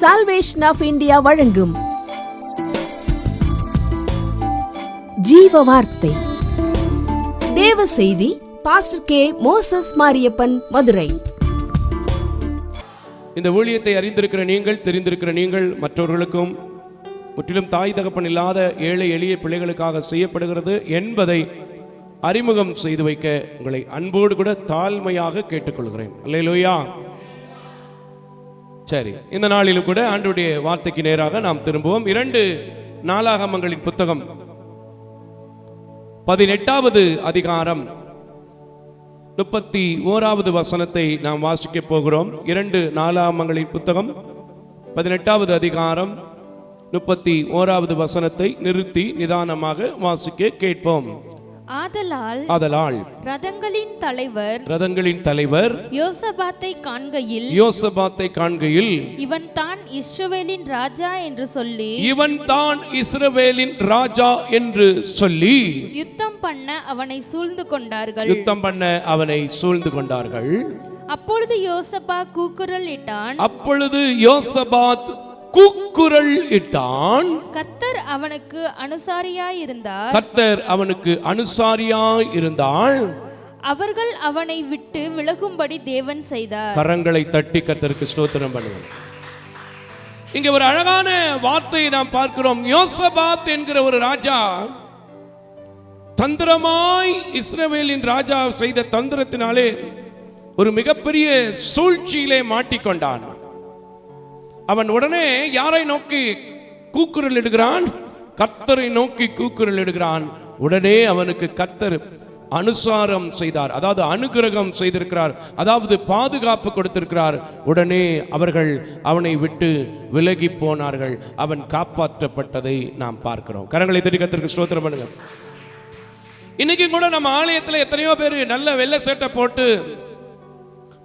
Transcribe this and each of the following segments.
Salvation of India வழங்கும். ஜீவ வார்த்தை தேவ செய்தி pastor K Moses Mariappan Madurai. இந்த ஊழியத்தை அறிந்திருக்கிற நீங்கள் தெரிந்திருக்கிற நீங்கள் மற்றவர்களுக்கும் முற்றிலும் தாய் தகப்பன் இல்லாத ஏழை எளிய பிள்ளைகளுக்காக செய்யப்படுகிறது என்பதை அறிமுகம் செய்து வைக்க உங்களை அன்போடு கூட தாழ்மையாக கேட்டுக்கொள்கிறேன். அல்லையிலோயா சரி. இந்த நாளிலும் கூட ஆண்டுடைய வார்த்தைக்கு நேராக நாம் திரும்புவோம். இரண்டு நாளாகமங்களின் புத்தகம். பதினெட்டாவது அதிகாரம். முப்பத்தி ஓராவது வசனத்தை நாம் வாசிக்க போகிறோம். இரண்டு நாளாகமங்களின் புத்தகம். பதினெட்டாவது அதிகாரம். முப்பத்தி ஓராவது வசனத்தை நிறுத்தி நிதானமாக வாசிக்க கேட்போம். ஆதலால் ஆதலால் ரதங்களின் தலைவர் ரதங்களின் தலைவர் யோசபாத்தை காண்கையில் யோசபாத்தை காண்கையில் இவன் தான் இஸ்ரவேலின் ராஜா என்று சொல்லி இவன் தான் இஸ்ரவேலின் ராஜா என்று சொல்லி யுத்தம் பண்ண அவனை சூழ்ந்து கொண்டார்கள். யுத்தம் பண்ண அவனை சூழ்ந்து கொண்டார்கள். அப்பொழுது யோசபா கூக்குரல் இட்டான். அப்பொழுது யோசபாத் கூக்குரல் இட்டான். கர்த்தர் அவனுக்கு அனுசாரியாயிருந்தார். கர்த்தர் அவனுக்கு அனுசாரியாய் இருந்தால் அவர்கள் அவனை விட்டு விலகும்படி தேவன் செய்தார். கரங்களை தட்டி கர்த்தருக்கு ஸ்தோத்திரம் பண்ணுவோம். இங்க ஒரு அழகான வார்த்தையை நாம் பார்க்கிறோம். யோசபாத் என்கிற ஒரு ராஜா தந்திரமாய் இஸ்ரவேலின் ராஜா செய்த தந்திரத்தினாலே ஒரு மிகப்பெரிய சூழ்ச்சியிலே மாட்டிக்கொண்டான். அவன் உடனே யாரை நோக்கி கூக்குரல் இடுகிறான்? கத்தரை நோக்கி கூக்குரல் இடுகிறான். உடனே அவனுக்கு கத்தர் அனுசாரம் செய்தார். அதாவது அனுகிரகம் செய்திருக்கிறார். அதாவது பாதுகாப்பு கொடுத்திருக்கிறார். உடனே அவர்கள் அவனை விட்டு விலகி போனார்கள். அவன் காப்பாற்றப்பட்டதை நாம் பார்க்கிறோம். கரங்களை தட்டி கர்த்தருக்கு ஸ்தோத்திரம் பண்ணுங்க. இன்னைக்கு கூட நம்ம ஆலயத்தில் எத்தனையோ பேர் நல்ல வெள்ளை சட்டை போட்டு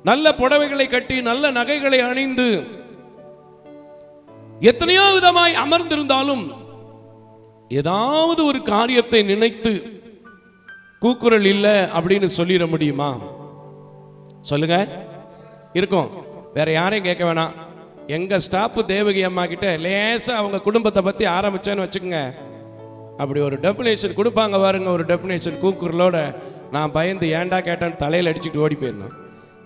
நல்ல புடவைகளை கட்டி நல்ல நகைகளை அணிந்து எத்தனையோ விதமாய் அமர்ந்திருந்தாலும் ஏதாவது ஒரு காரியத்தை நினைத்து கூக்குரல் இல்லை அப்படின்னு சொல்லிட முடியுமா? சொல்லுங்க. இருக்கும். வேற யாரையும் கேட்க வேணாம். எங்க ஸ்டாப்பு தேவகி அம்மா கிட்ட லேசா அவங்க குடும்பத்தை பத்தி ஆரம்பிச்சேன்னு வச்சுக்கோங்க. அப்படி ஒரு டெபினேஷன் கொடுப்பாங்க பாருங்க ஒரு டெபினேஷன் கூக்குரலோட. நான் பயந்து ஏன்டா கேட்டேன்னு தலையில் அடிச்சுட்டு ஓடி போயிருந்தோம்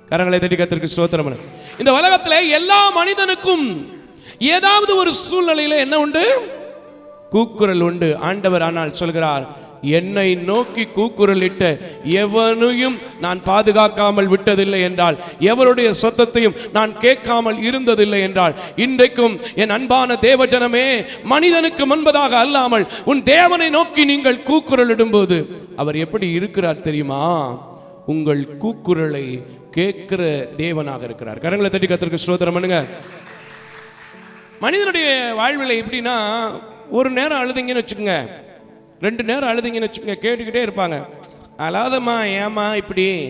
கரங்களை தட்டி கத்திற்கு ஸ்தோத்திரம் இந்த உலகத்துல எல்லா மனிதனுக்கும் ஏதாவது ஒரு சூழ்நிலையில என்ன உண்டு? கூக்குரல் உண்டு. ஆண்டவர் ஆனால் சொல்கிறார் என்னை நோக்கி கூக்குரலிட்ட எவனையும் நான் பாதுகாக்காமல் விட்டதில்லை என்றால் எவருடைய சொத்தத்தையும் நான் கேட்காமல் இருந்ததில்லை என்றால் இன்றைக்கும் என் அன்பான தேவஜனமே மனிதனுக்கு முன்பதாக அல்லாமல் உன் தேவனை நோக்கி நீங்கள் கூக்குரலிடும்போது அவர் எப்படி இருக்கிறார் தெரியுமா? உங்கள் கூக்குரலை கேட்கிற தேவனாக இருக்கிறார். கரங்களை தட்டி கத்திற்கு ஸ்தோத்திரம் பண்ணுங்க. மனிதனுடைய வாழ்வில் எப்படின்னா ஒரு நேரம் அழுதிங்கன்னு வச்சுக்கோங்க. ரெண்டு நேரம் அழுதிங்கன்னு வச்சுக்கோங்க கேட்டுக்கிட்டே இருப்பாங்க. அழாதம்மா ஏம்மா இப்படி?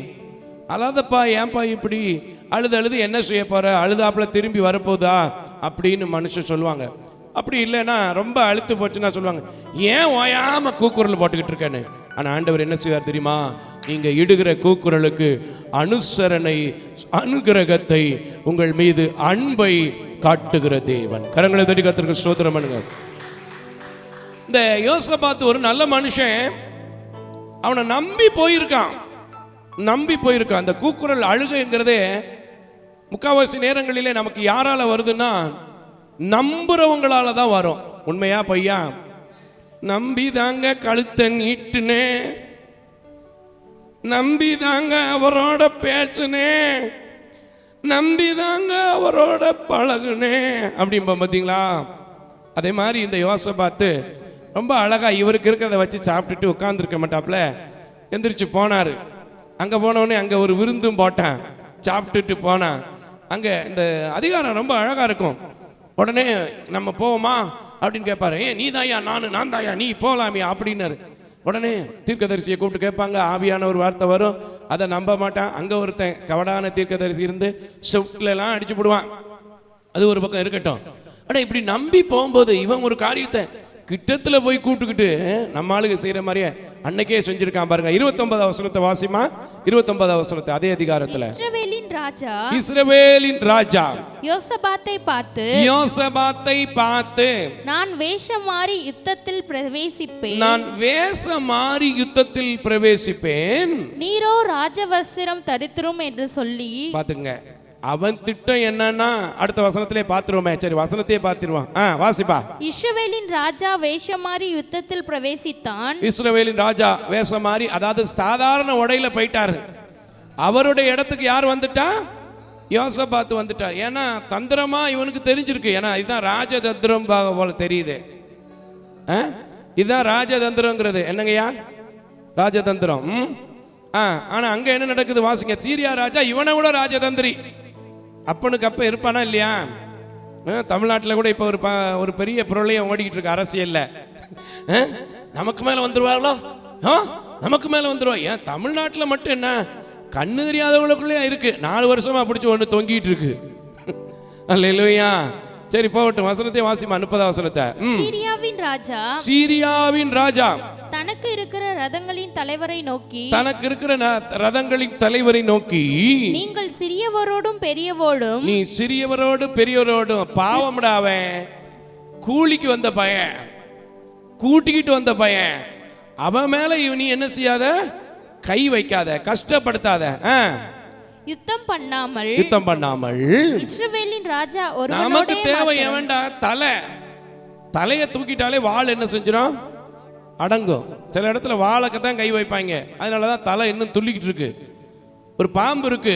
அழாதப்பா ஏன்பா இப்படி? அழுது அழுது என்ன செய்ய போகிற அழுதாப்புல திரும்பி வரப்போதா? அப்படின்னு மனுஷன் சொல்லுவாங்க. அப்படி இல்லைன்னா ரொம்ப அழுத்து போச்சுன்னா சொல்லுவாங்க ஏன் ஓயாமல் கூக்குரல் போட்டுக்கிட்டு இருக்கேன்னு? ஆனால் ஆண்டவர் என்ன செய்வார் தெரியுமா? நீங்கள் இடுகிற கூக்குரலுக்கு அனுசரணை அனுகிரகத்தை உங்கள் மீது அன்பை காட்டுகிற தேவன். கரங்களை தட்டி கத்திற்கு ஸ்தோத்திரம் பண்ணுங்க. இந்த பார்த்து ஒரு நல்ல மனுஷன் அவனை நம்பி போயிருக்கான். நம்பி போயிருக்கான். அந்த கூக்குரல் அழுகைங்கிறதே முக்காவாசி நேரங்களிலே நமக்கு யாரால வருதுன்னா நம்புறவங்களால தான் வரும். உண்மையா பையா நம்பி தாங்க கழுத்தை நீட்டுனே. நம்பி தாங்க அவரோட பேசுனேன் நம்பிதாங்க அவரோட பழகுனேன் அப்படிம்போம் பார்த்தீங்களா அதே மாதிரி இந்த யோசை பார்த்து ரொம்ப அழகா இவருக்கு இருக்கிறத வச்சு சாப்பிட்டுட்டு உட்காந்துருக்க மாட்டாப்ல எந்திரிச்சு போனார். அங்கே போனவொடனே அங்கே ஒரு விருந்தும் போட்டான். சாப்பிட்டுட்டு போனான். அங்கே இந்த அதிகாரம் ரொம்ப அழகாக இருக்கும். உடனே நம்ம போவோமா? அப்படின்னு கேட்பாரு ஏன் நீ தாயா நானு நான் தாயா நீ போகலாமியா அப்படின்னாரு. உடனே தீர்க்கதரிசியை கூப்பிட்டு கேட்பாங்க. ஆவியான ஒரு வார்த்தை வரும். அதை நம்ப மாட்டான். அங்கே ஒருத்தன் கவடான தீர்க்கதரிசி இருந்து ஷிஃப்ட்ல எல்லாம் அடிச்சு போடுவான். அது ஒரு பக்கம் இருக்கட்டும். ஆனால் இப்படி நம்பி போகும்போது இவன் ஒரு காரியத்தை கிட்டத்துல போய் கூட்டுக்கிட்டு நம்ம ஆளுங்க செய்யற மாதிரியே அன்னைக்கே செஞ்சிருக்கான் பாருங்க. இருபத்தொன்பதாம் வசனத்தை வாசிமா? இருபத்தொன்பதாம் வசனத்தை அதே அதிகாரத்துல. இஸ்ரவேலின் ராஜா. இஸ்ரவேலின் ராஜா. யோசபாத்தை பார்த்து யோசபாத்தை பார்த்து நான் வேஷம் மாறி யுத்தத்தில் பிரவேசிப்பேன். நான் வேஷ மாறி யுத்தத்தில் பிரவேசிப்பேன். நீரோ ராஜவஸ்திரம் தரித்திரும் என்று சொல்லி பாத்துங்க அவன் திட்டம் என்னன்னா அடுத்த வசனத்திலே பார்த்துருவோமே. சரி வசனத்தையே பார்த்துருவான் ஆ வாசிப்பா. இஸ்ரவேலின் ராஜா வேஷம் மாறி யுத்தத்தில் பிரவேசித்தான். இஸ்ரவேலின் ராஜா வேஷம் மாறி அதாவது சாதாரண உடையில போயிட்டாரு. அவருடைய இடத்துக்கு யார் வந்துட்டா? யோசபாத்து வந்துட்டார். ஏன்னா தந்திரமா இவனுக்கு தெரிஞ்சிருக்கு. ஏன்னா இதுதான் ராஜதந்திரம் போல தெரியுது? இதுதான் ராஜதந்திரங்கிறது. என்னங்கய்யா? ராஜதந்திரம்? ஆ ஆனா அங்க என்ன நடக்குது? வாசிங்க. சீரியா ராஜா இவனை விட ராஜதந்திரி. அப்பனுக்கு அப்ப இருப்பானா இல்லையா? தமிழ்நாட்டில் கூட இப்போ ஒரு ப- ஒரு பெரிய பிரளயம் ஓடிக்கிட்டு இருக்கு அரசியல்ல. ஆ? நமக்கு மேல வந்துருவாங்களோ ஆ? நமக்கு மேல வந்துருவா. ஏன் தமிழ்நாட்டில் மட்டும் என்ன? கண்ணு தெரியாதவங்களுக்குள்ளேயே இருக்கு. நாலு வருஷமா பிடிச்சி ஒன்று தொங்கிட்டு இருக்கு. அல்லையா சரி போகட்டும். வசனத்தை வாசிமா முப்பதாம் வசனத்தை. சீரியாவின் ராஜா சீரியாவின் ராஜா. தனக்கு இருக்கிற ரதங்களின் தலைவரை நோக்கி தனக்கு இருக்கிற ரதங்களின் தலைவரை நோக்கி நீங்கள் சிறியவரோடும் பெரியவோடும் நீ சிறியவரோடு பெரியவரோடும் பாவம்டா அவன். கூலிக்கு வந்த பையன். கூட்டிக்கிட்டு வந்த பையன். அவன் மேல இவ- நீ என்ன செய்யாத? கை வைக்காத. கஷ்டப்படுத்தாத. ஆ, யுத்தம் பண்ணாமல் யுத்தம் பண்ணாமல் இஸ்ரவேலின் ராஜா நமக்கு ஒருவனோடே தேவை எவன்டா? தலை. தலையை தூக்கிட்டாலே வாள் என்ன செஞ்சிடும் அடங்கும். சில இடத்துல வாழைக்கு தான் கை வைப்பாங்க. அதனால தான் தலை இன்னும் துள்ளிக்கிட்டு இருக்கு. ஒரு பாம்பு இருக்கு.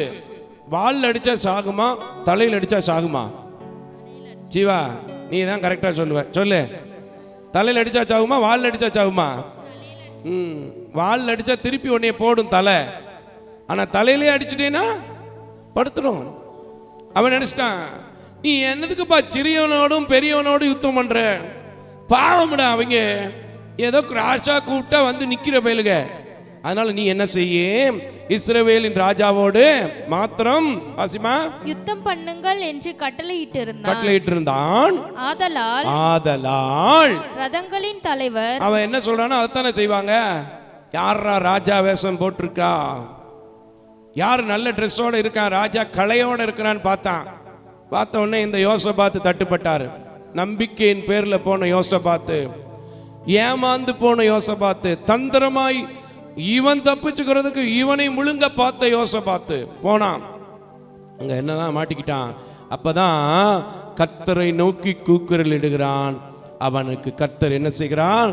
வாளில் அடிச்சா சாகுமா? தலையில் அடிச்சா சாகுமா? ஜீவா நீ தான் கரெக்டாக சொல்லுவ. சொல்லு. தலையில் அடிச்சா சாகுமா? வாளில் அடிச்சா சாகுமா? ம். வாளில் அடிச்சா திருப்பி உன்னைய போடும் தலை. ஆனால் தலையிலே அடிச்சிட்டேன்னா படுத்துரும். அவன் நினைச்சிட்டான் நீ என்னதுக்குப்பா சிறியவனோடும் பெரியவனோடும் யுத்தம் பண்ற? பாவம்டா அவங்க. ஏதோ கிராஷா கூப்பிட்டா வந்து நிக்கிற பயலுக. அதனால நீ என்ன செய்ய? இஸ்ரவேலின் ராஜாவோடு மாத்திரம் வாசிமா. யுத்தம் பண்ணுங்கள் என்று கட்டளையிட்டு இருந்தான் கட்டளையிட்டு இருந்தான் ஆதலால் ஆதலால் ரதங்களின் தலைவர் அவன் என்ன சொல்றானோ அதைத்தானே செய்வாங்க. யாரா ராஜா வேஷம் போட்டிருக்கா? யார் நல்ல ட்ரெஸ்ஸோட இருக்கான் ராஜா கலையோடு இருக்கிறான்னு பார்த்தான். பார்த்த உடனே இந்த யோசபாத்து தட்டுப்பட்டாரு. நம்பிக்கையின் பேரில் போன யோசபாத்து ஏமாந்து போன யோசபாத்து தந்திரமாய் இவன் தப்பிச்சுக்கிறதுக்கு இவனை முழுங்க பார்த்த யோசபாத்து போனான். அங்கே என்னதான் மாட்டிக்கிட்டான்? அப்பதான் கத்தரை நோக்கி கூக்குரல் இடுகிறான். அவனுக்கு கத்தர் என்ன செய்கிறான்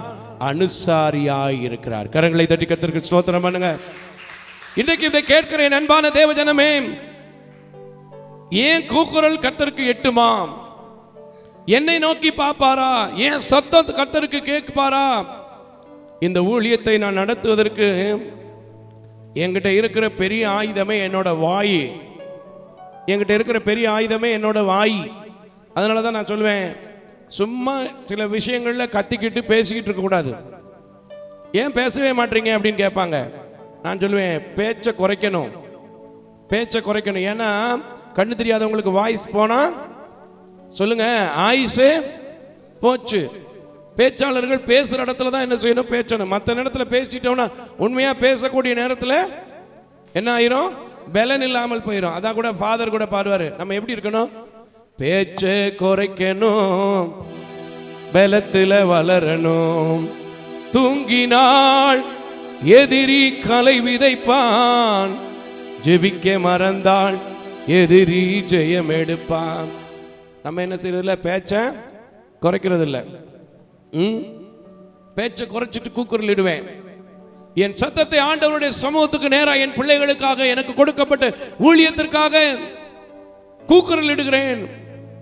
அனுசாரியாய் இருக்கிறார். கரங்களை தட்டி கத்தருக்கு ஸ்தோத்திரம் பண்ணுங்க. இன்றைக்கு இதை கேட்கிறேன் அன்பான தேவஜனமே ஏன் கூக்குரல் கத்தருக்கு எட்டுமா என்னை நோக்கி பார்ப்பாரா? ஏன் சத்தம் கர்த்தருக்கு கேட்பாரா? இந்த ஊழியத்தை நான் நடத்துவதற்கு என்கிட்ட இருக்கிற பெரிய ஆயுதமே என்னோட வாய். என்கிட்ட இருக்கிற பெரிய ஆயுதமே என்னோட வாய். அதனால தான் நான் சொல்லுவேன் சும்மா சில விஷயங்களில் கத்திக்கிட்டு பேசிக்கிட்டு இருக்கக்கூடாது. ஏன் பேசவே மாட்டீங்க அப்படின்னு கேட்பாங்க. நான் சொல்லுவேன் பேச்சை குறைக்கணும். பேச்சை குறைக்கணும். ஏன்னா கண்ணு தெரியாதவங்களுக்கு வாய்ஸ் போனா சொல்லுங்க ஆயுசு போச்சு. பேச்சாளர்கள் பேசுற இடத்துல தான் என்ன செய்யணும்? பேச்சணும். மற்ற நேரத்தில் பேசிட்டோம்னா உண்மையா பேசக்கூடிய நேரத்தில் என்ன ஆயிரும்? பலன் இல்லாமல் போயிடும் அதான் கூட ஃபாதர் கூட பாடுவாரு. நம்ம எப்படி இருக்கணும்? பேச்சை குறைக்கணும். பலத்தில் வளரணும். தூங்கினாள் எதிரி கலை விதைப்பான். ஜெபிக்க மறந்தாள் எதிரி ஜெயம் எடுப்பான் நம்ம என்ன செய்யறதில்ல? பேச்ச குறைக்கிறது இல்ல ம்? பேச்சை குறைச்சிட்டு கூக்குரல் இடுவேன் என் சத்தத்தை ஆண்டவருடைய சமூகத்துக்கு நேரா என் பிள்ளைகளுக்காக எனக்கு கொடுக்கப்பட்ட ஊழியத்திற்காக கூக்குரல் இடுகிறேன்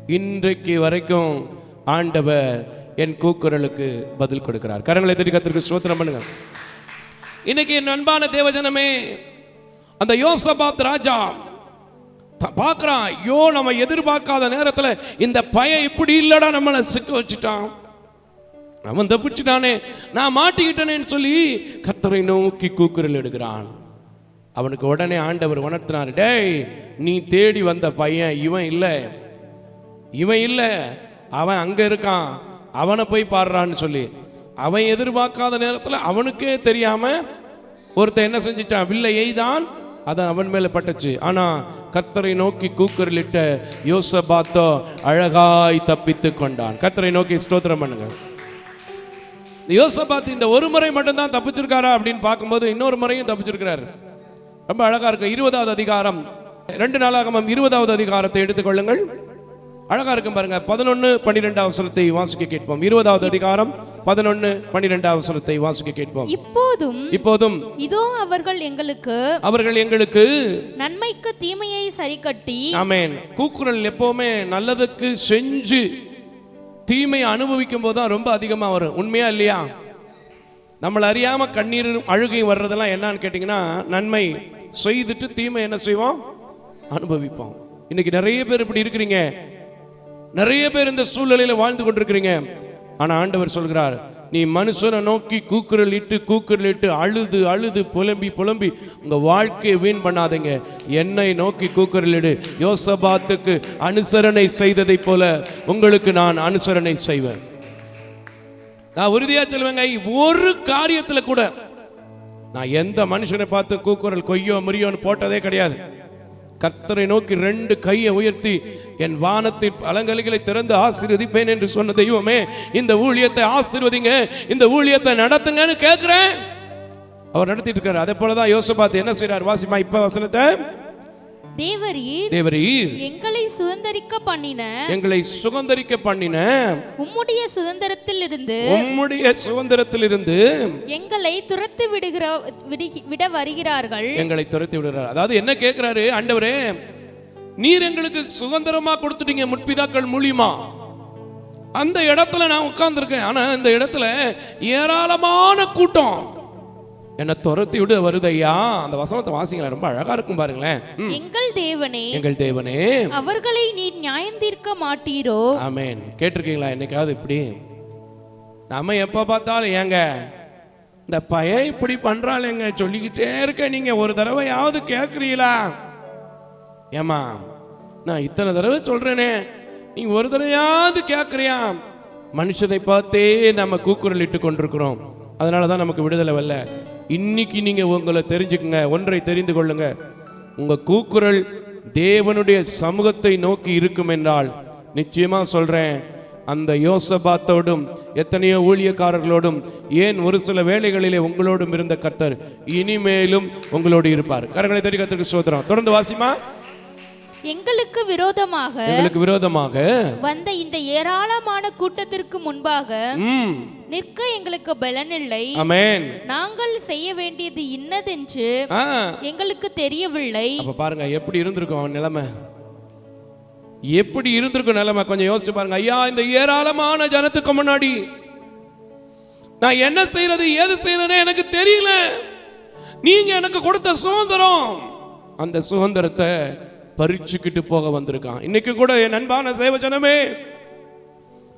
இன்றைக்கு வரைக்கும் ஆண்டவர் என் கூக்குரலுக்கு பதில் கொடுக்கிறார். கரங்களை தட்டி கத்திற்கு ஸ்தோத்திரம் பண்ணுங்க இன்னைக்கு என் அன்பான தேவஜனமே அந்த யோசபாத் ராஜா பார்க்குறான் ஐயோ நம்ம எதிர்பார்க்காத நேரத்தில் இந்த பையன் இப்படி இல்லடா நம்மளை சிக்க வச்சுட்டான். அவன் தப்பிச்சுட்டானே நான் மாட்டிக்கிட்டேனேன்னு சொல்லி கத்தரை நோக்கி கூக்குரல் எடுக்கிறான் அவனுக்கு உடனே ஆண்டவர் உணர்த்தினார் டேய் நீ தேடி வந்த பையன் இவன் இல்லை. இவன் இல்லை. அவன் அங்கே இருக்கான். அவனை போய் பாடுறான்னு சொல்லி. அவன் எதிர்பார்க்காத நேரத்தில் அவனுக்கே தெரியாமல் ஒருத்தன் என்ன செஞ்சிட்டான்? வில்லை எய்தான்? அதை அவன் மேலே பட்டுச்சு. ஆனால் கத்தரை நோக்கி கூக்குரலிட்ட யோசபாத்தோ அழகாய் தப்பித்து கொண்டான். கத்தரை நோக்கி ஸ்தோத்திரம் பண்ணுங்க. யோசபாத் இந்த ஒரு முறை மட்டும்தான் தப்பிச்சிருக்காரா அப்படின்னு பார்க்கும்போது இன்னொரு முறையும் தப்பிச்சிருக்கிறார். ரொம்ப அழகா இருக்கு. இருபதாவது அதிகாரம். ரெண்டு நாளாகமம் இருபதாவது அதிகாரத்தை எடுத்துக்கொள்ளுங்கள் அழகா இருக்கும் பாருங்க. பதினொன்னு பன்னிரெண்டாவது வசனத்தை வாசிக்க கேட்போம். இருபதாவது அதிகாரம். பதினொன்னு பன்னிரெண்டாவது வசனத்தை வாசிக்க கேட்போம். இப்போதும் இப்போதும் இதோ அவர்கள் எங்களுக்கு அவர்கள் எங்களுக்கு நன்மைக்கு தீமையை சரிக்கட்டி ஆமென். கூக்குரல் எப்பவுமே நல்லதுக்கு செஞ்சு தீமையை அனுபவிக்கும் போது தான் ரொம்ப அதிகமாக வரும். உண்மையா இல்லையா? நம்மளை அறியாம கண்ணீரும் அழுகையும் வர்றதெல்லாம் என்னன்னு கேட்டிங்கன்னா நன்மை செய்துட்டு தீமை என்ன செய்வோம்? அனுபவிப்போம். இன்னைக்கு நிறைய பேர் இப்படி இருக்கிறீங்க. நிறைய பேர் இந்த சூழ்நிலையில வாழ்ந்து கொண்டிருக்கிறீங்க. ஆனால் ஆண்டவர் சொல்கிறார் நீ மனுஷனை நோக்கி கூக்குரல் இட்டு கூக்குரல் இட்டு அழுது அழுது புலம்பி புலம்பி உங்கள் வாழ்க்கையை வீண் பண்ணாதீங்க. என்னை நோக்கி கூக்குரலிடு. யோசபாத்துக்கு அனுசரணை செய்ததைப் போல உங்களுக்கு நான் அனுசரணை செய்வேன். நான் உறுதியாக சொல்லுவேங்க ஒரு காரியத்தில் கூட நான் எந்த மனுஷனை பார்த்து கூக்குரல் கொய்யோ முறியோன்னு போட்டதே கிடையாது. கர்த்தரை நோக்கி ரெண்டு கையை உயர்த்தி என் வானத்தின் அலங்கலிகளை திறந்து ஆசீர்வதிப்பேன் என்று சொன்ன தெய்வமே இந்த ஊழியத்தை ஆசீர்வதிங்க இந்த ஊழியத்தை நடத்துங்கன்னு கேட்கிறேன். அவர் நடத்திட்டு இருக்காரு. அதே போலதான் யோசிப்பாத்து என்ன செய்றார்? வாசிமா இப்ப வசனத்தை தேவரீர் தேவரீர் எங்களை சுதந்தரிக்க பண்ணின எங்களை சுதந்தரிக்க பண்ணின உம்முடைய சுதந்திரத்திலிருந்து உம்முடைய சுதந்திரத்திலிருந்து எங்களை துரத்து விடுகிற விடுகி- விட வருகிறார்கள். எங்களை துரத்தி விடுறார் அதாவது என்ன கேட்கிறாரு? ஆண்டவரே நீர் எங்களுக்கு சுதந்திரமா கொடுத்துட்டீங்க முற்பிதாக்கள் மூலியமா. அந்த இடத்துல நான் உட்கார்ந்திருக்கேன். ஆனா இந்த இடத்துல ஏராளமான கூட்டம். என்னை துரத்தி விட வருதையா? அந்த வசனத்தை வாசிங்களேன் ரொம்ப அழகா இருக்கும் பாருங்களேன். எங்கள் தேவனே எங்கள் தேவனே. அவர்களை நீ நியாயந்தீர்க்க மாட்டீரோ? ஆமென். கேட்டிருக்கீங்களா என்னைக்காவது இப்படி? நம்ம எப்போ பார்த்தாலும் ஏங்க இந்த பையன் இப்படி பண்றாளேங்க சொல்லிக்கிட்டே இருக்க நீங்க ஒரு தடவையாவது கேட்குறீங்களா ஏமா நான் இத்தனை தடவை சொல்றேனே நீ ஒரு தடவையாவது கேட்குறியா மனுஷனை பார்த்தே நம்ம கூக்குரல் இட்டு கொண்டிருக்கிறோம். அதனால தான் நமக்கு விடுதலை வரல. இன்னைக்கு நீங்க உங்களை தெரிஞ்சுக்குங்க ஒன்றை தெரிந்து கொள்ளுங்க. உங்க கூக்குரல் தேவனுடைய சமூகத்தை நோக்கி இருக்கும் என்றால் நிச்சயமா சொல்றேன் அந்த யோசபாத்தோடும் எத்தனையோ ஊழியக்காரர்களோடும் ஏன் ஒரு சில வேளைகளிலே உங்களோடும் இருந்த கர்த்தர் இனிமேலும் உங்களோடு இருப்பார். கரங்களை தட்டி கர்த்தருக்கு சோதரம் தொடர்ந்து வாசிமா? எங்களுக்கு விரோதமாக எங்களுக்கு விரோதமாக வந்த இந்த ஏராளமான கூட்டத்திற்கு முன்பாக நிற்க எங்களுக்கு பலனில்லை. அமேன் நாங்கள் செய்ய வேண்டியது இன்னதென்று எங்களுக்கு தெரியவில்லை. அப்ப பாருங்க எப்படி இருந்திருக்கும் அவன் நிலைமை? எப்படி இருந்திருக்கும் நிலைமை? கொஞ்சம் யோசிச்சு பாருங்க. ஐயா இந்த ஏராளமான ஜனத்துக்கு முன்னாடி நான் என்ன செய்யறது ஏது செய்யறதுன்னு எனக்கு தெரியல. நீங்க எனக்கு கொடுத்த சுதந்திரம். அந்த சுதந்திரத்தை பறிச்சுக்கிட்டு போக வந்திருக்கான். இன்னைக்கு கூட என் அன்பான சேவஜனமே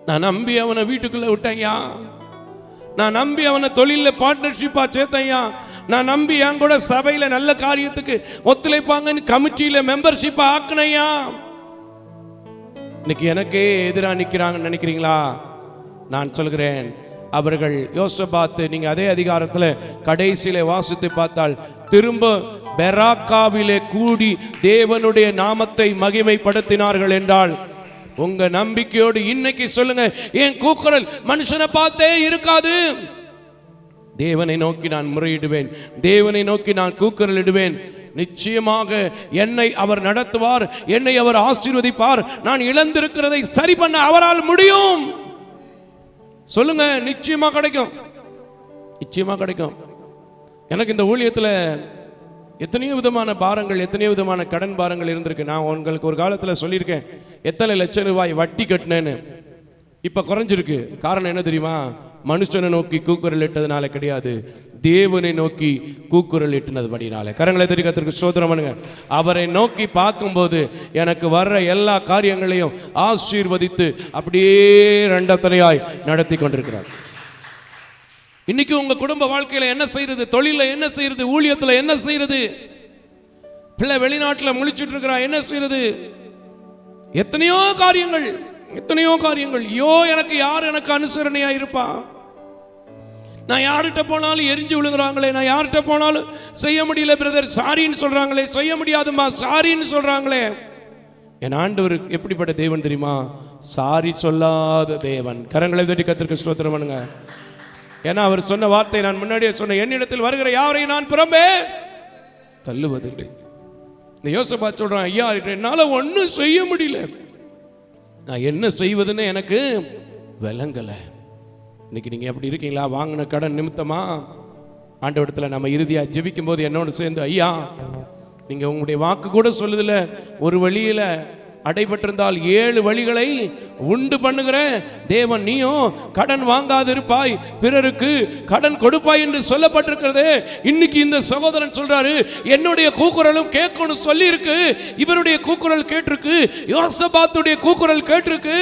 நான் நம்பி அவனை வீட்டுக்குள்ள விட்டேன்யா நான் நம்பி அவனை தொழிலில் பார்ட்னர்ஷிப்பாக சேர்த்தையா நான் நம்பி என் கூட சபையில் நல்ல காரியத்துக்கு ஒத்துழைப்பாங்கன்னு கமிட்டியில் மெம்பர்ஷிப்பாக ஆக்குனையா இன்னைக்கு எனக்கே எதிராக நிற்கிறாங்கன்னு நினைக்கிறீங்களா? நான் சொல்கிறேன் அவர்கள் யோசிச்ச பார்த்து நீங்கள் அதே அதிகாரத்தில் கடைசியில் வாசித்து பார்த்தால் திரும்ப பெராக்காவிலே கூடி தேவனுடைய நாமத்தை மகிமைப்படுத்தினார்கள் என்றால் உங்க நம்பிக்கையோடு இன்னைக்கு சொல்லுங்க. என் கூக்குரல் மனுஷனை பார்த்தே இருக்காது. தேவனை நோக்கி நான் முறையிடுவேன். தேவனை நோக்கி நான் கூக்குரலிடுவேன். நிச்சயமாக என்னை அவர் நடத்துவார் என்னை அவர் ஆசீர்வதிப்பார். நான் இழந்திருக்கிறதை சரி பண்ண அவரால் முடியும். சொல்லுங்க நிச்சயமா கிடைக்கும். நிச்சயமா கிடைக்கும். எனக்கு இந்த ஊழியத்தில் எத்தனையோ விதமான பாரங்கள் எத்தனையோ விதமான கடன் பாரங்கள் இருந்திருக்கு. நான் உங்களுக்கு ஒரு காலத்தில் சொல்லியிருக்கேன் எத்தனை லட்சம் ரூபாய் வட்டி கட்டினேன்னு. இப்போ குறைஞ்சிருக்கு. காரணம் என்ன தெரியுமா? மனுஷனை நோக்கி கூக்குரல் இட்டதுனால கிடையாது. தேவனை நோக்கி கூக்குரல் இட்டுனதுபடினால. கரங்களை தெரிவிக்கிறதுக்கு சோதனம் பண்ணுங்க. அவரை நோக்கி பார்க்கும்போது எனக்கு வர்ற எல்லா காரியங்களையும் ஆசீர்வதித்து அப்படியே ரெண்டத்தனையாய் நடத்தி கொண்டிருக்கிறார். இன்னைக்கு உங்க குடும்ப வாழ்க்கையில என்ன செய்யறது? தொழில என்ன செய்யறது? ஊழியத்துல என்ன செய்யறது? பிள்ளை வெளிநாட்டில் முழிச்சுட்டு இருக்கிறா என்ன செய்யறது? எத்தனையோ காரியங்கள் எத்தனையோ காரியங்கள். ஐயோ எனக்கு யார் எனக்கு அனுசரணையா இருப்பா? நான் யார்கிட்ட போனாலும் எரிஞ்சு விழுங்குறாங்களே நான் யார்கிட்ட போனாலும் செய்ய முடியல பிரதர் சாரின்னு சொல்றாங்களே. செய்ய முடியாதும்மா. சாரின்னு சொல்றாங்களே. என் ஆண்டவர் எப்படிப்பட்ட தேவன் தெரியுமா? சாரி சொல்லாத தேவன். கரங்களை தட்டி கத்திற்கு ஸ்தோத்திரம் பண்ணுங்க. ஏன்னா அவர் சொன்ன வார்த்தை நான் முன்னாடியே சொன்ன என்னிடத்தில் வருகிற யாரையும் நான் புறம்பே தள்ளுவதில்லை. இந்த யோசப்பா சொல்றான் ஐயா என்னால் ஒன்றும் செய்ய முடியல. நான் என்ன செய்வதுன்னு எனக்கு விளங்கலை. இன்னைக்கு நீங்கள் எப்படி இருக்கீங்களா? வாங்கின கடன் நிமித்தமா ஆண்டவடத்தில் நம்ம இறுதியாக ஜெபிக்கும் போது என்னோட சேர்ந்து ஐயா நீங்கள் உங்களுடைய வாக்கு கூட சொல்லுதில்ல ஒரு வழியில் அடைபட்டிருந்தால் ஏழு வழிகளை உண்டு பண்ணுகிற தேவன் நீயும் கடன் வாங்காதிருப்பாய். பிறருக்கு கடன் கொடுப்பாய் என்று சொல்லப்பட்டிருக்கிறது. இன்னைக்கு இந்த சகோதரன் சொல்றாரு என்னுடைய கூக்குரலும் கேட்கணும் சொல்லியிருக்கு. இவருடைய கூக்குரல் கேட்டிருக்கு. யோசபாத்துடைய கூக்குரல் கேட்டிருக்கு.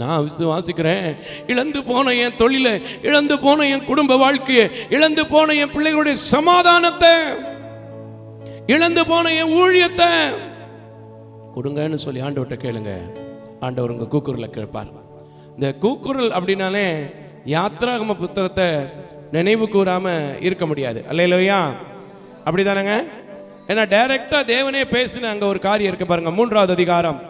நான் விசுவாசிக்கிறேன் இழந்து போன என் தொழிலை இழந்து போன என் குடும்ப வாழ்க்கையை இழந்து போன என் பிள்ளைகளுடைய சமாதானத்தை இழந்து போன என் ஊழியத்தை கொடுங்கன்னு சொல்லி ஆண்டவர்கிட்ட கேளுங்க. ஆண்டவர் உங்கள் கூக்குரலில் கேட்பார். இந்த கூக்குரல் அப்படின்னாலே யாத்ராகம புத்தகத்தை நினைவு கூறாமல் இருக்க முடியாது. அல்லையிலோயா அப்படி தானேங்க ஏன்னா டைரக்டா தேவனே பேசின அங்கே ஒரு காரியம் இருக்கு பாருங்க. மூன்றாவது அதிகாரம்.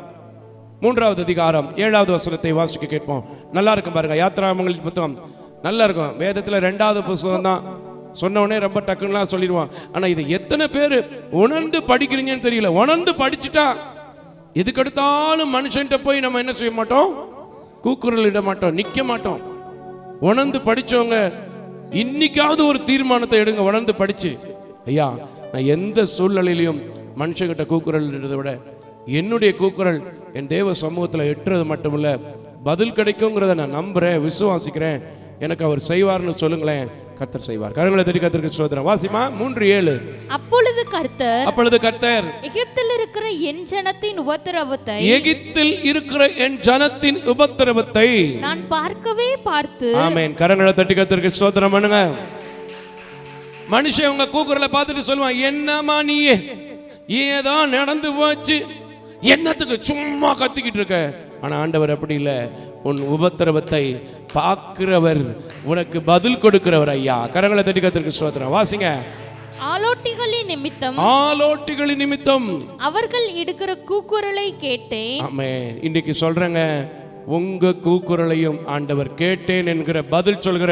மூன்றாவது அதிகாரம். ஏழாவது வசனத்தை வாசிக்க கேட்போம். நல்லா இருக்கும் பாருங்க. யாத்ராமங்களின் புத்தகம். நல்லா இருக்கும். வேதத்தில் ரெண்டாவது புத்தகம் தான். சொன்னவொடனே ரொம்ப டக்குன்னுலாம் சொல்லிடுவான். ஆனால் இது எத்தனை பேர் உணர்ந்து படிக்கிறீங்கன்னு தெரியல. உணர்ந்து படிச்சுட்டா எதுக்கெடுத்தாலும் மனுஷன்கிட்ட போய் நம்ம என்ன செய்ய மாட்டோம்? கூக்குரல் இட மாட்டோம் நிற்க மாட்டோம். உணர்ந்து படிச்சவங்க இன்னைக்காவது ஒரு தீர்மானத்தை எடுங்க உணர்ந்து படித்து ஐயா நான் எந்த சூழ்நிலையிலையும் மனுஷங்கிட்ட கூக்குரல் விட என்னுடைய கூக்குரல் என் தேவ சமூகத்தில் எட்டுறது மட்டும் இல்லை பதில் கிடைக்குங்கிறத நான் நம்புகிறேன் விசுவாசிக்கிறேன். எனக்கு அவர் செய்வார்னு சொல்லுங்களேன். கர்த்தர் செய்வார். கரங்களை தட்டி கர்த்தருக்கு சோதரம் வாசிமா மூன்று ஏழு. அப்பொழுது கர்த்தர் அப்பொழுது கர்த்தர் எகிப்தில் இருக்கிற என் ஜனத்தின் உபத்திரவத்தை எகிப்தில் இருக்கிற என் ஜனத்தின் உபத்திரவத்தை நான் பார்க்கவே பார்த்து ஆமென். கரங்களை தட்டி கத்திற்கு ஸ்தோத்திரம் பண்ணுங்க. மனுஷன் உங்க கூக்குரலை பார்த்துட்டு சொல்லுவான் என்னம்மா நீயே? ஏதோ நடந்து போச்சு? என்னத்துக்கு சும்மா கத்திக்கிட்டு இருக்க? ஆனா ஆண்டவர் அப்படி இல்லை. உன் உபத்திரவத்தை பார்க்கிறவர் உனக்கு பதில் கொடுக்கிறவர் ஐயா. கரங்களை தட்டி கத்திற்கு ஸ்தோத்திரம். வாசிங்க. ஆலோட்டிகளின் நிமித்தம் ஆலோட்டிகளின் நிமித்தம். அவர்கள் இடுக்கிற கூக்குரலை கேட்டேன். ஆமென். இன்னைக்கு சொல்றேங்க. உங்க கூக்குரலையும் ஆண்டவர் கேட்டேன் என்கிற பதில் சொல்கிற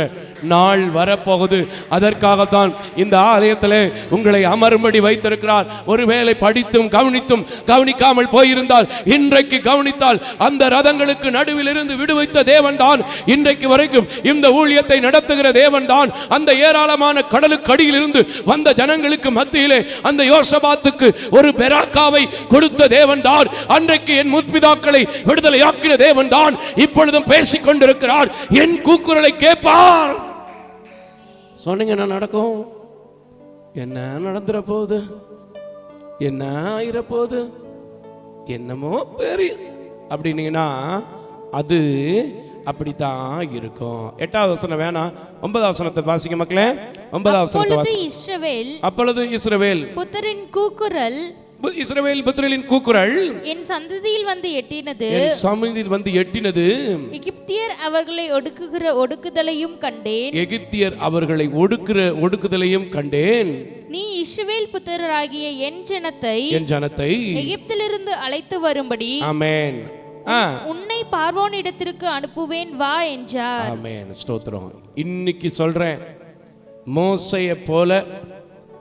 நாள் வரப்போகுது. அதற்காகத்தான் இந்த ஆலயத்தில் உங்களை அமரும்படி வைத்திருக்கிறார். ஒருவேளை படித்தும் கவனித்தும் கவனிக்காமல் போயிருந்தால் இன்றைக்கு கவனித்தால் அந்த ரதங்களுக்கு நடுவில் இருந்து விடுவித்த தேவன் தான் இன்றைக்கு வரைக்கும் இந்த ஊழியத்தை நடத்துகிற தேவன் தான் அந்த ஏராளமான கடலுக்கு அடியில் இருந்து வந்த ஜனங்களுக்கு மத்தியிலே அந்த யோசபாத்துக்கு ஒரு பெராக்காவை கொடுத்த தேவன் தான் அன்றைக்கு என் முற்பிதாக்களை விடுதலையாக்கின தேவன் தான் இப்பொழுதும் பேசிக் கொண்டிருக்கிறார் என் கூக்குரலை கேட்பார். சொன்னீங்க என்ன நடக்கும்? என்ன நடந்துற போகுது? என்ன ஆயிர போகுது? என்னமோ பெரிய அப்படின்னீங்கன்னா அது அப்படித்தான் இருக்கும். எட்டாவது வசனம் வேணாம். ஒன்பதாவது வசனத்தை வாசிக்க மக்களே. ஒன்பதாவது வசனத்தை அப்பொழுது இஸ்ரவேல் அப்பொழுது இஸ்ரவேல் புத்தரின் கூக்குரல் இஸ்ரவேல் புத்திரலின் கூக்குரல் என் சந்ததியில் வந்து எட்டினது. என் சமீதில் வந்து எட்டினது. எகிப்தியர் அவர்களை ஒடுக்குகிற ஒடுக்குதலையும் கண்டேன். எகிப்தியர் அவர்களை ஒடுக்குற ஒடுக்குதலையும் கண்டேன். நீ இஸ்ரவேல் புத்திரராகிய என் ஜனத்தை என் ஜனத்தை எகிப்திலிருந்து அழைத்து வரும்படி ஆமென். உன்னை பார்வோனிடத்திற்கு அனுப்புவேன் வா என்றார். ஆமென். ஸ்தோத்திரம். இன்னைக்கு சொல்றேன் மோசையை போல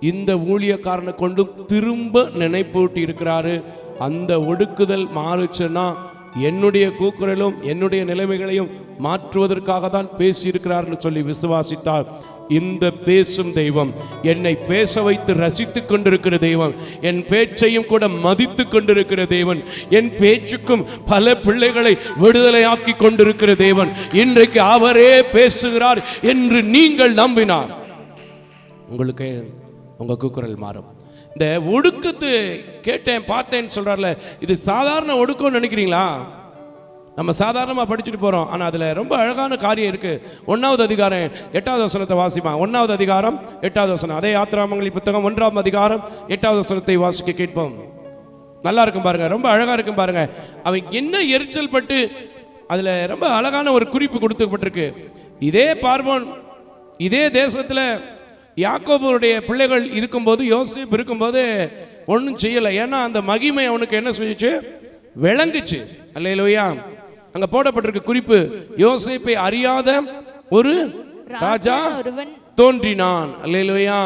இந்த ஊழியக்காரனை கொண்டும் திரும்ப நினைப்பூட்டி இருக்கிறாரு. அந்த ஒடுக்குதல் மாறுச்சுன்னா என்னுடைய கூக்குரலும் என்னுடைய நிலைமைகளையும் மாற்றுவதற்காக தான் பேசியிருக்கிறார்னு சொல்லி விசுவாசித்தார் இந்த பேசும் தெய்வம் என்னை பேச வைத்து ரசித்துக் கொண்டிருக்கிற தெய்வம் என் பேச்சையும் கூட மதித்து கொண்டிருக்கிற தேவன் என் பேச்சுக்கும் பல பிள்ளைகளை விடுதலையாக்கி கொண்டிருக்கிற தேவன் இன்றைக்கு அவரே பேசுகிறார் என்று நீங்கள் நம்பினார் உங்களுக்கு உங்கள் கூக்குரல் மாறும். இந்த ஒடுக்கத்து கேட்டேன் பார்த்தேன்னு சொல்கிறார்ல இது சாதாரண ஒடுக்கம்னு நினைக்கிறீங்களா? நம்ம சாதாரணமாக படிச்சுட்டு போகிறோம் ஆனால் அதில் ரொம்ப அழகான காரியம் இருக்குது ஒன்றாவது அதிகாரம் எட்டாவது வசனத்தை வாசிப்பான் ஒன்றாவது அதிகாரம் எட்டாவது வசனம். அதே யாத்திராமங்கலி புத்தகம் ஒன்றாம் அதிகாரம் எட்டாவது வசனத்தை வாசிக்க கேட்போம். நல்லா இருக்கும் பாருங்க ரொம்ப அழகாக இருக்கும் பாருங்க. அவன் என்ன எரிச்சல் பட்டு அதில் ரொம்ப அழகான ஒரு குறிப்பு கொடுத்துப்பட்டிருக்கு இதே பார்வோன் இதே தேசத்தில் யாக்கோபுடைய பிள்ளைகள் இருக்கும்போது யோசேப் இருக்கும்போது ஒன்றும் செய்யலை. ஏன்னா அந்த மகிமை அவனுக்கு என்ன செஞ்சுச்சு விளங்குச்சு. அல்லையிலோயா அங்க போடப்பட்டிருக்க குறிப்பு யோசேப்பை அறியாத ஒரு ராஜா தோன்றினான். அல்லையிலோயா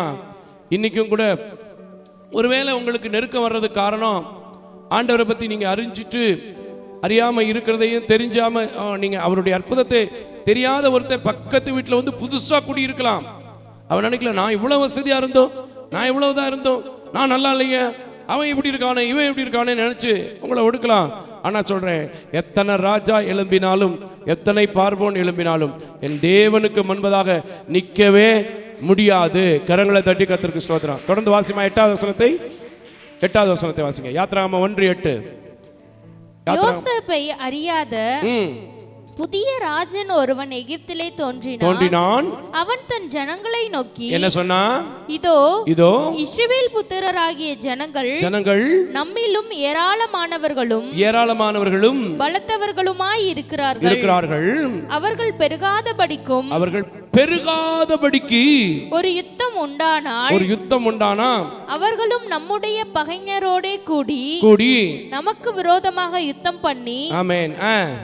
இன்னைக்கும் கூட ஒருவேளை உங்களுக்கு நெருக்கம் வர்றதுக்கு காரணம் ஆண்டவரை பத்தி நீங்க அறிஞ்சிட்டு அறியாம இருக்கிறதையும் தெரிஞ்சாம ஆ, நீங்க அவருடைய அற்புதத்தை தெரியாத ஒருத்தர் பக்கத்து வீட்டில் வந்து புதுசா குடி இருக்கலாம் அவன் நினைக்கல நான் இவ்வளவு வசதியா இருந்தோம். நான் இவ்வளவுதான் இருந்தோம். நான் நல்லா இல்லையே அவன் இப்படி இருக்கானே இவன் இப்படி இருக்கானே நினைச்சு உங்களை ஒடுக்கலாம். ஆனா சொல்றேன் எத்தனை ராஜா எழும்பினாலும் எத்தனை பார்வோன் எழும்பினாலும் என் தேவனுக்கு முன்பதாக நிற்கவே முடியாது. கரங்களை தட்டி கத்திற்கு ஸ்தோத்திரம். தொடர்ந்து வாசிமா எட்டாவது வசனத்தை எட்டாவது வசனத்தை வாசிங்க. யாத்ராம ஒன்று எட்டு. யோசேப்பை அறியாத புதிய ராஜன் ஒருவன் எகிப்திலே தோன்றினான். தோன்றினான். அவன் தன் ஜனங்களை நோக்கி என்ன சொன்னா? இதோ இதோ இஸ்ரவேல் புத்திரராகிய ஜனங்கள் ஜனங்கள் நம்மிலும் ஏராளமானவர்களும் ஏராளமானவர்களும் பலத்தவர்களுமாய் இருக்கிறார்கள். இருக்கிறார்கள். அவர்கள் பெருகாதபடிக்கும் அவர்கள் பெருகாதபடிக்கு ஒரு யுத்தம் உண்டானால் ஒரு யுத்தம் உண்டானா? அவர்களும் நம்முடைய பகைஞரோடே கூடி கூடி நமக்கு விரோதமாக யுத்தம் பண்ணி ஆமென்.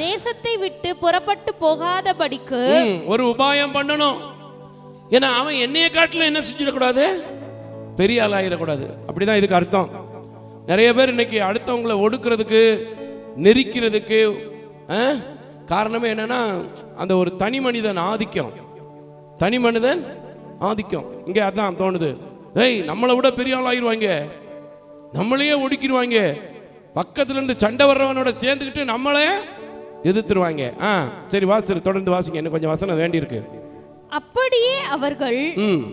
தேசத்தை விட்டு புறப்பட்டு போகாதபடிக்கு ஒரு உபாயம் பண்ணணும். ஏன்னா அவன் என்னைய காட்டில என்ன செஞ்சிடக்கூடாது? பெரிய ஆள் ஆகிடக்கூடாது அப்படிதான் இதுக்கு அர்த்தம். நிறைய பேர் இன்னைக்கு அடுத்தவங்களை ஒடுக்கிறதுக்கு நெரிக்கிறதுக்கு காரணமே என்னன்னா அந்த ஒரு தனி மனிதன் ஆதிக்கம். தனி மனிதன் ஆதிக்கம். இங்கே அதான் தோணுது. ஏய் நம்மளை விட பெரிய ஆள் நம்மளையே ஒடுக்கிடுவாங்க. பக்கத்துல இருந்து சண்டை வர்றவனோட சேர்ந்துக்கிட்டு நம்மளே எதிர்த்துருவாங்க. ஆ சரி வாசிரு தொடர்ந்து வாசிங்க. இன்னும் கொஞ்சம் வசனம் வேண்டியிருக்கு. அப்படியே அவர்கள் ம்.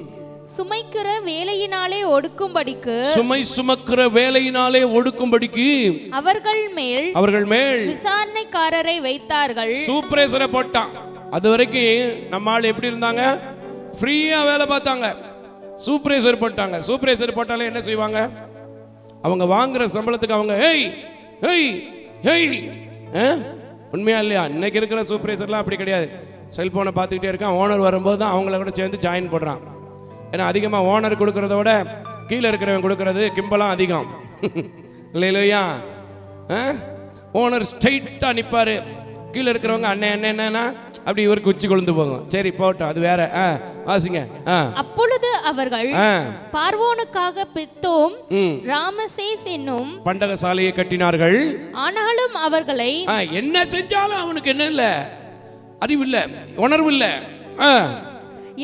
சுமைக்கிற வேலையினாலே ஒடுக்கும்படிக்கு சுமை சுமக்கிற வேலையினாலே ஒடுக்கும்படிக்கு அவர்கள் மேல் அவர்கள் மேல் விசாரணைக்காரரை வைத்தார்கள். சூப்பரேசரை போட்டான். அது வரைக்கும் நம்ம ஆள் எப்படி இருந்தாங்க? ஃப்ரீயாக வேலை பார்த்தாங்க. சூப்பரேசர் போட்டாங்க சூப்பரேசர் போட்டாலே என்ன செய்வாங்க? அவங்க வாங்குற சம்பளத்துக்கு அவங்க ஹெய் ஹெய் ஹெய் ஆ? உண்மையா இல்லையா? இன்னைக்கு இருக்கிற சூப்பரேசர்லாம் அப்படி கிடையாது. செல்போனை பார்த்துக்கிட்டே இருக்கான். ஓனர் வரும்போது தான் அவங்கள கூட சேர்ந்து ஜாயின் போடுறான். ஏன்னா அதிகமாக ஓனர் கொடுக்கறத விட கீழே இருக்கிறவன் கொடுக்கறது கிம்பலாம் அதிகம். இல்லை இல்லையா? ஓனர் ஸ்ட்ரைட்டாக நிற்பாரு கீழே இருக்கிறவங்க அண்ணன் அண்ணன் என்னன்னா அப்படி இவருக்கு உச்சி கொழுந்து போகும். சரி போட்டோம் அது வேற. ஆ வாசிங்க. ஆ. அப்பொழுது அவர்கள் ஆ. பார்வோனுக்காக பித்தோம் ம். ராமசேஸ் என்னும் பண்டக சாலையை கட்டினார்கள். ஆனாலும் அவர்களை ஆ, என்ன செஞ்சாலும் அவனுக்கு என்ன இல்ல? அறிவு இல்ல உணர்வு இல்ல. ஆ,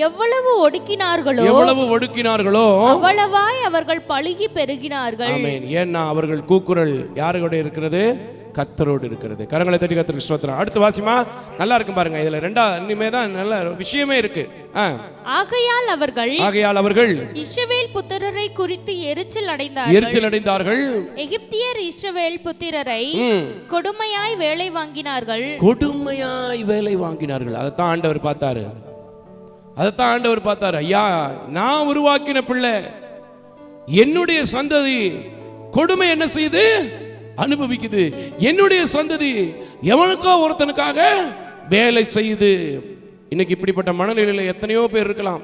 எவ்வளவு ஒடுக்கினார்களோ எவ்வளவு ஒடுக்கினார்களோ அவ்வளவாய் அவர்கள் பழுகி பெருகினார்கள். ஆமென். ஏன்னா அவர்கள் கூக்குரல் யாரோட இருக்கிறது? கர்த்தரோடு இருக்கிறது. கரங்களை தட்டி கர்த்தருக்கு ஸ்தோத்திரம். அடுத்து வாசிமா நல்லா இருக்கும் பாருங்க. இதுல ரெண்டா இனிமே தான் நல்ல விஷயமே இருக்கு. ஆகையால் அவர்கள் ஆகையால் அவர்கள் இஸ்ரவேல் புத்திரரை குறித்து எரிச்சல் அடைந்தார்கள். எரிச்சல் அடைந்தார்கள். எகிப்தியர் இஸ்ரவேல் புத்திரரை. கொடுமையாய் வேலை வாங்கினார்கள். கொடுமையாய் வேலை வாங்கினார்கள். அதைத்தான் ஆண்டவர் பார்த்தாரு. அதைத்தான் ஆண்டவர் பார்த்தாரு. ஐயா நான் உருவாக்கின பிள்ளை என்னுடைய சந்ததி கொடுமை என்ன செய்யுது அனுபவிக்குது. என்னுடைய சந்ததி எவனுக்கோ ஒருத்தனுக்காக வேலை செய்யுது. இன்னைக்கு இப்படிப்பட்ட மனநிலையில் எத்தனையோ பேர் இருக்கலாம்.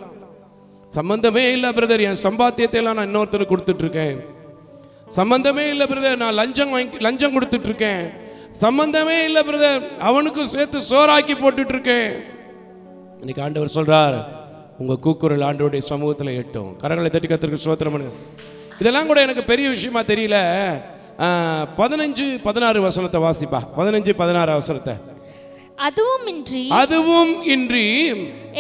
சம்பந்தமே இல்லை பிரதர் என் சம்பாத்தியத்தை எல்லாம் நான் இன்னொருத்தனுக்கு கொடுத்துட்டு இருக்கேன் சம்பந்தமே இல்லை பிரதர் நான் லஞ்சம் வாங்கி லஞ்சம் கொடுத்துட்டு இருக்கேன் சம்பந்தமே இல்லை பிரதர் அவனுக்கும் சேர்த்து சோறாக்கி போட்டுட்டு இருக்கேன் இன்னைக்கு ஆண்டவர் சொல்றார் உங்க கூக்குரல் ஆண்டோடைய சமூகத்தில் எட்டும். கரங்களை தட்டி கத்திற்கு சோத்திரம் பண்ணுங்க. இதெல்லாம் கூட எனக்கு பெரிய விஷயமா தெரியல. பதினஞ்சு பதினாறு வசனத்தை வாசிப்பா. பதினஞ்சு பதினாறு வசனத்தை. அதுவுமின்றி அதுவும் இன்றி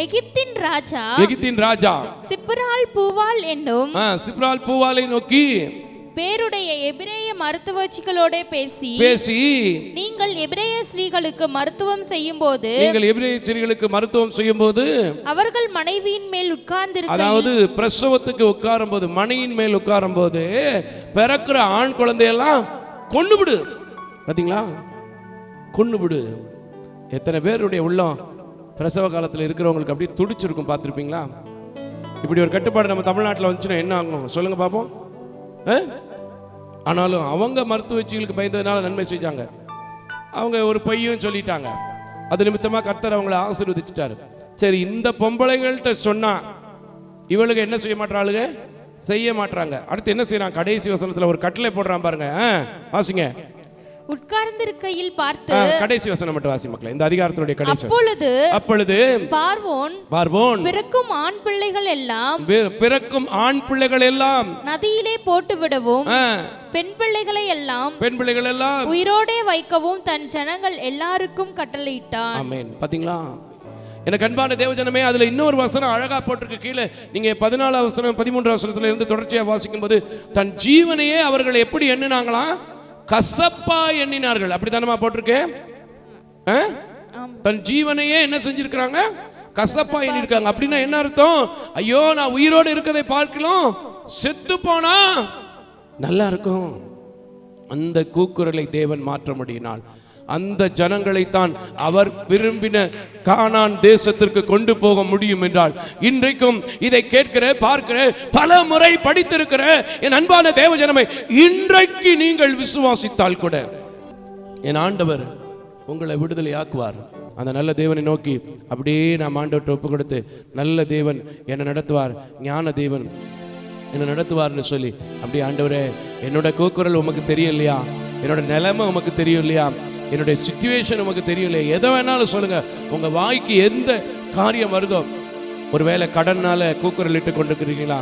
எகிப்தின் ராஜா எகிப்தின் ராஜா சிப்ரால் பூவால் என்னும் சிப்ரால் பூவாலை நோக்கி பேருடைய எபிரேய மருத்துவச்சிகளோட பேசி பேசி நீங்கள் எபிரேய ஸ்ரீகளுக்கு மருத்துவம் செய்யும்போது நீங்கள் எபிரேய சிறிகளுக்கு மருத்துவம் செய்யும்போது அவர்கள் மனைவியின் மேல் உட்கார்ந்திருக்க அதாவது பிரசவத்துக்கு உட்காரும் போது மணியின் மேல் உட்காரும் போது பிறக்கிற ஆண் குழந்தையெல்லாம் கொண்டு விடு பாத்தீங்களா? கொண்டு விடு எத்தனை பேருடைய உள்ளம் பிரசவ காலத்தில் இருக்கிறவங்களுக்கு அப்படியே துடிச்சிருக்கும் பார்த்துருப்பீங்களா? இப்படி ஒரு கட்டுப்பாடு நம்ம தமிழ்நாட்டில் வந்துச்சுன்னா என்ன ஆகும்? சொல்லுங்க பார்ப்போம். ஆ? ஆனாலும் அவங்க மருத்துவச்சிகளுக்கு பயந்ததுனால நன்மை செஞ்சாங்க. அவங்க ஒரு பையும் சொல்லிட்டாங்க. அது நிமித்தமாக கர்த்தர் அவங்கள ஆசீர்வதிச்சிட்டாரு. சரி இந்த பொம்பளைங்கள்ட்ட சொன்னா இவளுக்கு என்ன செய்ய மாட்டாளுங்க செய்ய மாட்டாங்க அடுத்து என்ன செய்யறான்? கடைசி வசனத்தில் ஒரு கட்டளை போடுறான் பாருங்க. ஆ, வாசிங்க. உட்கார்ந்திருக்கையில் பார்த்து கடைசி வசனம் மட்டும் வாசி மக்களே இந்த அதிகாரத்தினுடைய கடைசி. அப்பொழுது அப்பொழுது பார்வோன் பார்வோன். பிறக்கும் ஆண் பிள்ளைகள் எல்லாம் பிறக்கும் ஆண் பிள்ளைகள் எல்லாம். நதியிலே போட்டு விடவும் பெண் பிள்ளைகளை எல்லாம் பெண் பிள்ளைகள் எல்லாம். உயிரோடே வைக்கவும் தன் ஜனங்கள் எல்லாருக்கும் கட்டளையிட்டான். ஆமென். பாத்தீங்களா? எனக்கு அன்பான தேவஜனமே அதுல இன்னொரு வசனம் அழகா போட்டிருக்கு. கீழே நீங்க பதினாலாம் வசனம் பதிமூன்றாம் வசனத்துல இருந்து தொடர்ச்சியா வாசிக்கும் போது தன் ஜீவனையே அவர்கள் எப்படி எண்ணினாங்களாம் கசப்பா எண்ணினார்கள். அப்படித்தானமா போட்டிருக்கு? ஆ? தன் ஜீவனையே என்ன செஞ்சிருக்கிறாங்க? கசப்பா எண்ணிருக்காங்க அப்படின்னா என்ன அர்த்தம்? ஐயோ நான் உயிரோடு இருக்கதை பார்க்கலாம் செத்து போனா நல்லா இருக்கும். அந்த கூக்குரலை தேவன் மாற்ற முடியினால். அந்த ஜனங்களைத்தான் அவர் விரும்பின கானான் தேசத்திற்கு கொண்டு போக முடியும் என்றால் இன்றைக்கும் இதை கேட்கிற பார்க்கிற பல முறை படித்திருக்கிற என் அன்பான தேவ ஜனமே இன்றைக்கு நீங்கள் விசுவாசித்தால் கூட என் ஆண்டவர் உங்களை விடுதலை ஆக்குவார். அந்த நல்ல தேவனை நோக்கி அப்படியே நாம் ஆண்டவர்கிட்ட ஒப்பு கொடுத்து நல்ல தேவன் என்னை நடத்துவார் ஞான தேவன் என்னை நடத்துவார்னு சொல்லி அப்படியே ஆண்டவரே என்னோட கூக்குரல் உமக்கு தெரியும் இல்லையா என்னோட நிலைமை உமக்கு தெரியும் இல்லையா என்னுடைய சுச்சுவேஷன் நமக்கு தெரியல எதை வேணாலும் சொல்லுங்க. உங்க வாய்க்கு எந்த காரியம் வருதோ ஒருவேளை கடனால் கூக்குரல் இட்டு கொண்டிருக்கிறீங்களா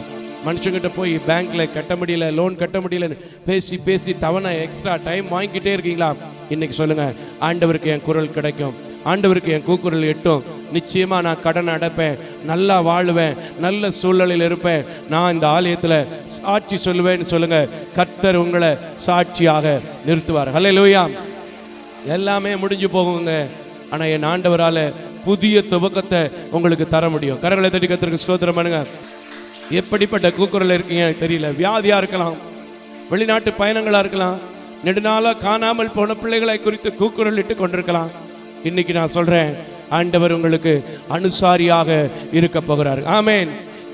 மனுஷங்கிட்ட போய் பேங்க்ல கட்ட முடியல லோன் கட்ட முடியலன்னு பேசி பேசி தவணை எக்ஸ்ட்ரா டைம் வாங்கிக்கிட்டே இருக்கீங்களா? இன்னைக்கு சொல்லுங்க. ஆண்டவருக்கு என் குரல் கிடைக்கும். ஆண்டவருக்கு என் கூக்குரல் எட்டும். நிச்சயமா நான் கடன் அடைப்பேன். நல்லா வாழுவேன். நல்ல சூழ்நிலையில் இருப்பேன். நான் இந்த ஆலயத்தில் சாட்சி சொல்லுவேன்னு சொல்லுங்க. கர்த்தர் உங்களை சாட்சியாக நிறுத்துவார். ஹalleluya எல்லாமே முடிஞ்சு போகுங்க. ஆனால் என் ஆண்டவரால் புதிய துவக்கத்தை உங்களுக்கு தர முடியும். கரங்களை தட்டி கத்திற்கு ஸ்தோத்திரம் பண்ணுங்க. எப்படிப்பட்ட கூக்குரல் இருக்கீங்க எனக்கு தெரியல. வியாதியாக இருக்கலாம். வெளிநாட்டு பயணங்களாக இருக்கலாம். நெடுநாளாக காணாமல் போன பிள்ளைகளை குறித்து கூக்குரல் இட்டு கொண்டிருக்கலாம். இன்னைக்கு நான் சொல்கிறேன் ஆண்டவர் உங்களுக்கு அனுசாரியாக இருக்க போகிறார். ஆமேன்.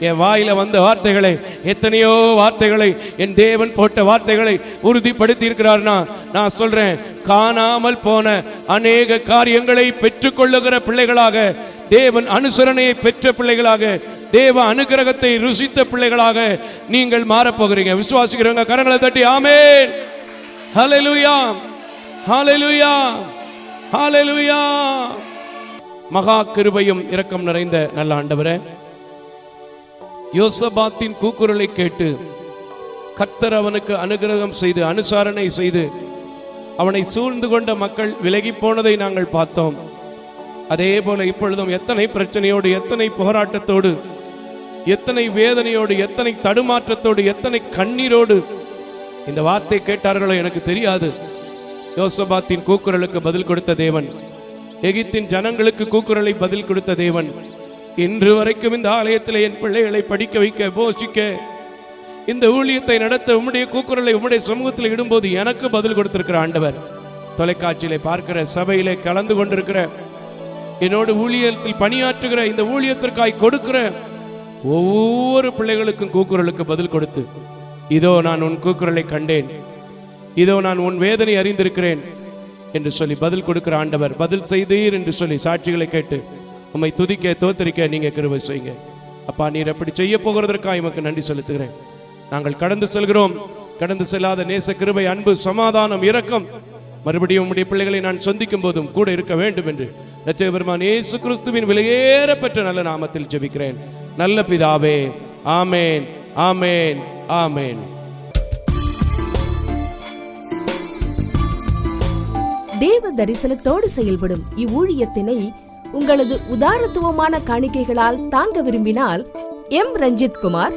என் வாயில வந்த வார்த்தைகளை எத்தனையோ வார்த்தைகளை என் தேவன் போட்ட வார்த்தைகளை உறுதிப்படுத்தி இருக்கிறார்னா நான் சொல்றேன் காணாமல் போன அநேக காரியங்களை பெற்றுக்கொள்ளுகிற பிள்ளைகளாக தேவன் அனுசரணையை பெற்ற பிள்ளைகளாக தேவ அனுகிரகத்தை ருசித்த பிள்ளைகளாக நீங்கள் மாறப்போகிறீங்க. விசுவாசிக்கிறவங்க கரங்களை தட்டி ஆமேன். ஹalleluya. ஹalleluya. மகா கிருபையும் இரக்கம் நிறைந்த நல்ல ஆண்டவரே யோசபாத்தின் கூக்குரலை கேட்டு கத்தர் அவனுக்கு அனுகிரகம் செய்து அனுசரணை செய்து அவனை சூழ்ந்து கொண்ட மக்கள் விலகி போனதை நாங்கள் பார்த்தோம். அதே போல இப்பொழுதும் எத்தனை பிரச்சனையோடு எத்தனை போராட்டத்தோடு எத்தனை வேதனையோடு எத்தனை தடுமாற்றத்தோடு எத்தனை கண்ணீரோடு இந்த வார்த்தை கேட்டார்களோ எனக்கு தெரியாது. யோசபாத்தின் கூக்குரலுக்கு பதில் கொடுத்த தேவன் எகிப்தின் ஜனங்களுக்கு கூக்குரலை பதில் கொடுத்த தேவன் இன்று வரைக்கும் இந்த ஆலயத்தில் என் பிள்ளைகளை படிக்க வைக்க போஷிக்க இந்த ஊழியத்தை நடத்த உம்முடைய கூக்குரலை உம்முடைய சமூகத்தில் இடும்போது எனக்கு பதில் கொடுத்திருக்கிற ஆண்டவர். தொலைக்காட்சியிலே பார்க்கிற சபையிலே கலந்து கொண்டிருக்கிற என்னோடு ஊழியத்தில் பணியாற்றுகிற இந்த ஊழியத்திற்காய் கொடுக்கிற ஒவ்வொரு பிள்ளைகளுக்கும் கூக்குரலுக்கு பதில் கொடுத்து இதோ நான் உன் கூக்குரலை கண்டேன். இதோ நான் உன் வேதனை அறிந்திருக்கிறேன் என்று சொல்லி பதில் கொடுக்கிற ஆண்டவர். பதில் செய்தீர் என்று சொல்லி சாட்சிகளை கேட்டு உம்மை துதிக்க தோத்தரிக்க நீங்க கிருவை செய்யுங்க. அப்பா நீர் அப்படி செய்ய போகிறதற்காக எமக்கு நன்றி செலுத்துகிறேன். நாங்கள் கடந்து செல்கிறோம். கடந்து செல்லாத நேச கிருபை அன்பு சமாதானம் இரக்கம் மறுபடியும் உம்முடைய பிள்ளைகளை நான் சந்திக்கும் போதும் கூட இருக்க வேண்டும் என்று லட்சய பெருமான் இயேசு கிறிஸ்துவின் விலையேற பெற்ற நல்ல நாமத்தில் ஜெபிக்கிறேன். நல்ல பிதாவே ஆமேன் ஆமேன் ஆமேன். தேவ தரிசனத்தோடு செயல்படும் இவ்வூழியத்தினை உங்களது உதாரத்துவமான காணிக்கைகளால் தாங்க விரும்பினால் M. Ranjith Kumar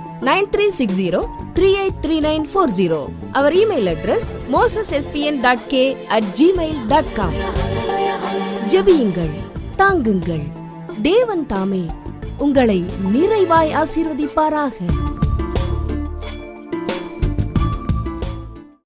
nine three six zero three eight three nine four zero. Our email address Moses SBN dot K at Gmail dot com ஜெபியுங்கள் தாங்குங்கள். தேவன் தாமே உங்களை நிறைவாய் ஆசீர்வதிப்பாராக.